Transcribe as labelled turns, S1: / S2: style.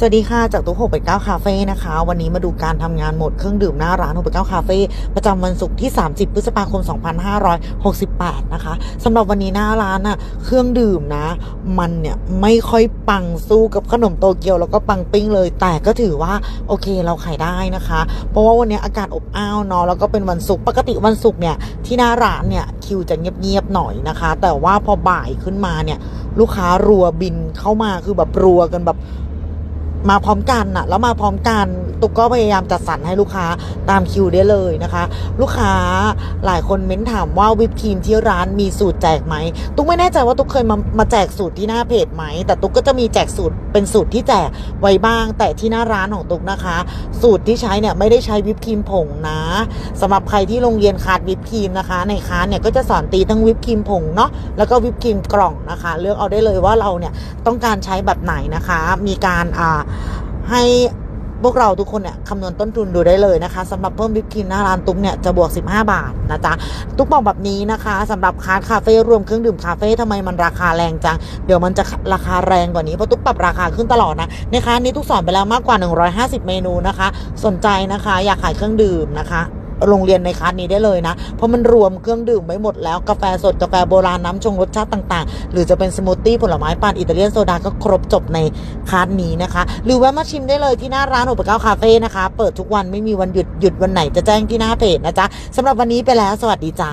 S1: สวัสดีค่ะ จากตุ๊ก6 8 9คาเฟ่นะคะ วันนี้มาดูการทำงานหมดเครื่องดื่มหน้าร้าน6 8 9คาเฟ่ประจำวันศุกร์ที่ 30 พฤษภาคม 2568 นะคะสำหรับวันนี้หน้าร้านอะเครื่องดื่มนะ มันเนี่ยไม่ค่อยปังสู้กับขนมโตเกียวแล้วก็ปังปิ้งเลย แต่ก็ถือว่าโอเคเราขายได้นะคะ เพราะว่าวันนี้อากาศอบอ้าวเนาะแล้วก็เป็นวันศุกร์ปกติวันศุกร์เนี่ยที่หน้าร้านเนี่ยคิวจะเงียบๆหน่อยนะคะ แต่ว่าพอบ่ายขึ้นมาเนี่ยลูกค้ารัวบินเข้ามาคือแบบรัวกันแบบ มาพร้อมกันน่ะแล้วมาพร้อมกันตุ๊กก็พยายามจัดสรรให้ลูกค้าตามคิวได้เลยนะคะ ลูกค้าหลายคนเม้นถามว่าวิปครีมที่ร้านมีสูตรแจกไหมตุ๊กไม่แน่ใจว่าตุ๊กเคยมามาแจกสูตรที่หน้าเพจไหม แต่ตุ๊กก็จะมีแจกสูตรเป็นสูตรที่แจกไว้บ้าง แต่ที่หน้าร้านของตุ๊กนะคะ สูตรที่ใช้เนี่ยไม่ได้ใช้วิปครีมผงนะสำหรับใครที่โรงเรียนขาดวิปครีมนะคะ ในค้านเนี่ยก็จะสอนตีทั้งวิปครีมผงเนาะแล้วก็วิปครีมกล่องนะคะ เลือกเอาได้เลยว่าเราเนี่ยต้องการใช้แบบไหนนะคะ มีการอ่าให้พวกเราทุกคนเนี่ยคำนวณต้นทุนดูได้เลยนะคะสำหรับเพิ่มวิปครีมหน้าร้านตุ๊กเนี่ยจะบวก 15 บาทนะจ๊ะตุ๊กบอกแบบนี้นะคะสำหรับคาร์คาเฟ่รวมเครื่องดื่มคาเฟ่ทำไมมันราคาแรงจัง เดี๋ยวมันจะราคาแรงกว่านี้เพราะตุ๊กปรับราคาขึ้นตลอดนะในคานี้ตุ๊กสอนไปแล้วมากกว่า 150 เมนูนะคะ สนใจนะคะ อยากขายเครื่องดื่มนะคะ โรงเรียนในคาสนี้ได้เลยนะ เพราะมันรวมเครื่องดื่มไว้หมดแล้วกาแฟสดกาแฟโบราณน้ำชงรสชาติต่างๆ หรือจะเป็นสมูทตี้ผลไม้ปั่นอิตาเลียนโซดาก็ครบจบในคาสนี้นะคะ หรือแวะมาชิมได้เลยที่หน้าร้านโอเปก้าคาเฟ่นะคะ เปิดทุกวันไม่มีวันหยุดหยุดวันไหนจะแจ้งที่หน้าเพจนะจ๊ะสำหรับวันนี้ไปแล้ว สวัสดีจ้า